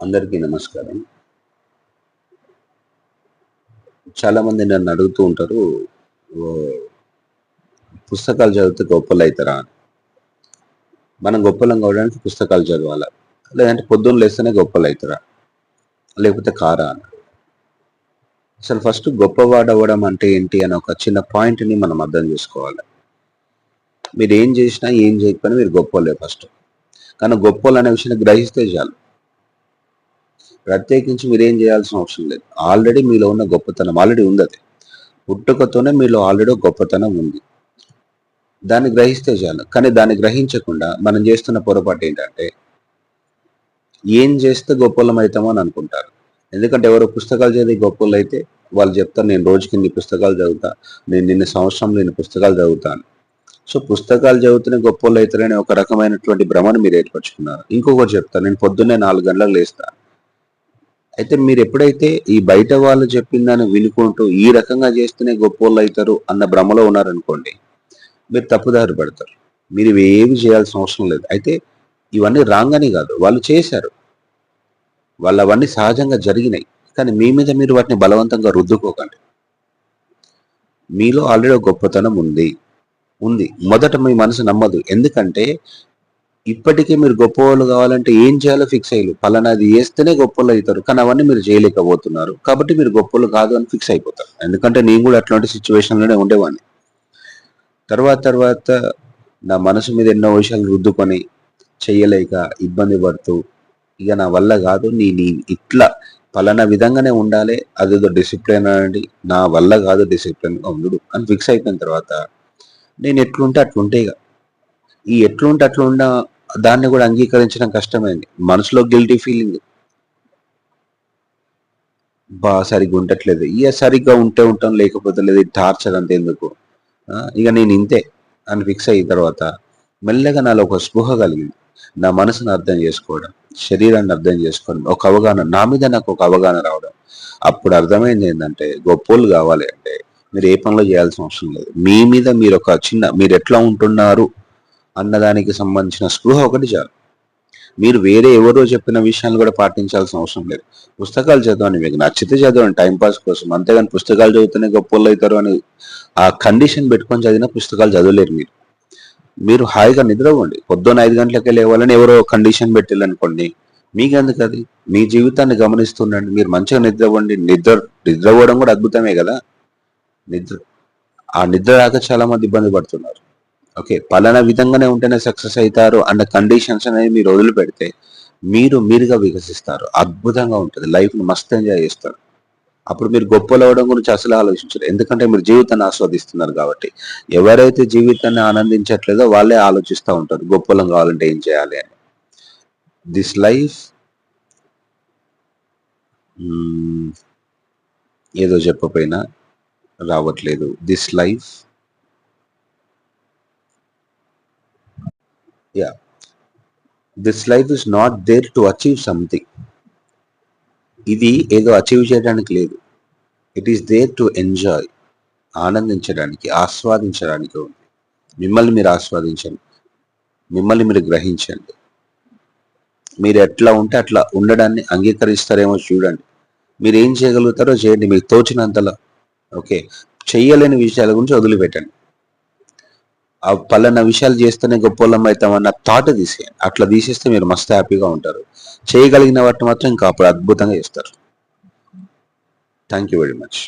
అందరికీ నమస్కారం. చాలా మంది నన్ను అడుగుతూ ఉంటారు పుస్తకాలు చదివితే గొప్పలు అవుతారా అని. మనం గొప్పలం కావడానికి పుస్తకాలు చదవాలా? లేదంటే పొద్దున్న లేస్తేనే గొప్పలు అవుతారా లేకపోతే కారా అని. అసలు ఫస్ట్ గొప్పవాడు అవ్వడం అంటే ఏంటి అని ఒక చిన్న పాయింట్ని మనం అర్థం చేసుకోవాలి. మీరు ఏం చేసినా ఏం చేయకపోయినా మీరు గొప్పలే ఫస్ట్. కానీ గొప్పలు అనే విషయాన్ని గ్రహిస్తే చాలు. ప్రత్యేకించి మీరు ఏం చేయాల్సిన అవసరం లేదు. ఆల్రెడీ మీలో ఉన్న గొప్పతనం ఆల్రెడీ ఉంది అది. పుట్టుకతోనే మీలో ఆల్రెడీ గొప్పతనం ఉంది. దాన్ని గ్రహిస్తే చాలు. కానీ దాన్ని గ్రహించకుండా మనం చేస్తున్న పొరపాటు ఏంటంటే ఏం చేస్తే గొప్పలం అవుతామో అని అనుకుంటారు. ఎందుకంటే ఎవరో పుస్తకాలు చదివి గొప్పలు అయితే వాళ్ళు చెప్తారు నేను రోజుకి ఇన్ని పుస్తకాలు చదువుతా నేను నిన్న సంవత్సరంలో ఇన్ని పుస్తకాలు చదువుతాను. సో పుస్తకాలు చదువుతూనే గొప్పలు అవుతారని ఒక రకమైనటువంటి భ్రమను మీరు ఏర్పరచుకున్నారు. ఇంకొకటి చెప్తాను నేను పొద్దున్నే నాలుగు గంటలకు లేస్తాను. అయితే మీరు ఎప్పుడైతే ఈ బయట వాళ్ళు చెప్పిందని వినుకుంటూ ఈ రకంగా చేస్తేనే గొప్పోళ్ళు అవుతారు అన్న భ్రమలో ఉన్నారనుకోండి మీరు తప్పుదారి పడతారు. మీరు ఇవి ఏమి చేయాల్సిన అవసరం లేదు. అయితే ఇవన్నీ రాంగ్ అని కాదు. వాళ్ళు చేశారు. వాళ్ళు అవన్నీ సహజంగా జరిగినాయి. కానీ మీ మీద మీరు వాటిని బలవంతంగా రుద్దుకోకండి. మీలో ఆల్రెడీ గొప్పతనం ఉంది. ఉంది. మొదట మీ మనసు నమ్మదు. ఎందుకంటే ఇప్పటికే మీరు గొప్పవాళ్ళు కావాలంటే ఏం చేయాలో ఫిక్స్ అయ్యారు పలానాది వేస్తేనే గొప్పలు అవుతారు. కానీ అవన్నీ మీరు చేయలేకపోతున్నారు. కాబట్టి మీరు గొప్పలు కాదు అని ఫిక్స్ అయిపోతారు. ఎందుకంటే నేను కూడా అట్లాంటి సిచ్యువేషన్లోనే ఉండేవాడిని. తర్వాత తర్వాత నా మనసు మీద ఎన్నో విషయాలు రుద్దుకొని చేయలేక ఇబ్బంది పడుతూ ఇక నా వల్ల కాదు నీ నీ ఇట్లా పలానా విధంగానే ఉండాలి అదేదో డిసిప్లిన్ అనండి నా వల్ల కాదు డిసిప్లిన్ ఉండు అని ఫిక్స్ అయిపోయిన తర్వాత నేను ఎట్లుంటే అట్లుంటే ఇక. ఈ ఎట్లుంటే అట్లా దాన్ని కూడా అంగీకరించడం కష్టమైంది. మనసులో గిల్టీ ఫీలింగ్ బా సరిగ్గా ఉండట్లేదు. ఇక సరిగ్గా ఉంటే ఉంటాం లేకపోతే లేదు టార్చర్ అంత ఎందుకు? ఇక నేను ఇంతే అని ఫిక్స్ అయిన తర్వాత మెల్లగా నాలో ఒక స్పృహ కలిగింది. నా మనసును అర్థం చేసుకోవడం శరీరాన్ని అర్థం చేసుకోవడం ఒక అవగాహన నా మీద నాకు ఒక అవగాహన రావడం. అప్పుడు అర్థమైంది ఏంటంటే గొప్పోళ్ళు కావాలి అంటే మీరు ఏ పనులు చేయాల్సిన అవసరం లేదు. మీ మీద మీరు ఒక చిన్న మీరు ఎట్లా ఉంటున్నారు అన్నదానికి సంబంధించిన స్పృహ ఒకటి చాలు. మీరు వేరే ఎవరో చెప్పిన విషయాలు కూడా పాటించాల్సిన అవసరం లేదు. పుస్తకాలు చదవండి. మీకు నచ్చితే చదవండి. టైంపాస్ కోసం. అంతేగాని పుస్తకాలు చదివితేనే గొప్పలు అవుతారు అని ఆ కండిషన్ పెట్టుకొని చదివిన పుస్తకాలు చదవలేరు మీరు. మీరు హాయిగా నిద్రపోండి. పొద్దున్న ఐదు గంటలకు లేవాలని ఎవరో కండిషన్ పెట్టాలనుకోండి మీకెందుకు అది? మీ జీవితాన్ని గమనిస్తుండండి. మీరు మంచిగా నిద్రపోండి. నిద్ర నిద్రపోవడం కూడా అద్భుతమే కదా? నిద్ర ఆ నిద్ర రాక చాలా మంది ఇబ్బంది పడుతున్నారు. ఓకే పలానా విధంగానే ఉంటేనే సక్సెస్ అవుతారు అన్న కండిషన్స్ అనేది మీరు వదిలిపెడితే మీరు మీరుగా వికసిస్తారు. అద్భుతంగా ఉంటుంది. లైఫ్ను మస్తు ఎంజాయ్ చేస్తారు. అప్పుడు మీరు గొప్పలు అవడం గురించి అసలు ఆలోచించరు. ఎందుకంటే మీరు జీవితాన్ని ఆస్వాదిస్తున్నారు కాబట్టి. ఎవరైతే జీవితాన్ని ఆనందించట్లేదో వాళ్ళే ఆలోచిస్తూ ఉంటారు. గొప్పలం కావాలంటే ఏం చేయాలి అని. దిస్ లైఫ్ ఏదో చెప్పపోయినా రావట్లేదు. This life yeah this life is not there to achieve something ఇది ఏదో అచీవ్ చేయడానికి లేదు. It is there to enjoy ఆనందించడానికి ఆస్వాదించడానికి ఉంది. మిమ్మల్ని మీరు ఆస్వాదించండి. మిమ్మల్ని మీరు గ్రహించండి. మీరు ఎట్లా ఉంటే అట్లా ఉండడాన్ని అంగీకరిస్తారేమో చూడండి. మీరు ఏం చేయగలుగుతారో చేయండి. మీకు తోచినంతలో. ఓకే చెయ్యలేని విషయాల గురించి వదిలిపెట్టండి. ఆ పలానా విషయాలు చేస్తేనే గొప్పలం అవుతామన్న థాట్ తీసేయండి అట్లా తీసేస్తే మీరు మస్తు హ్యాపీగా ఉంటారు. చేయగలిగిన వాటిని మాత్రం ఇంకా అప్పుడు అద్భుతంగా చేస్తారు. Thank you very much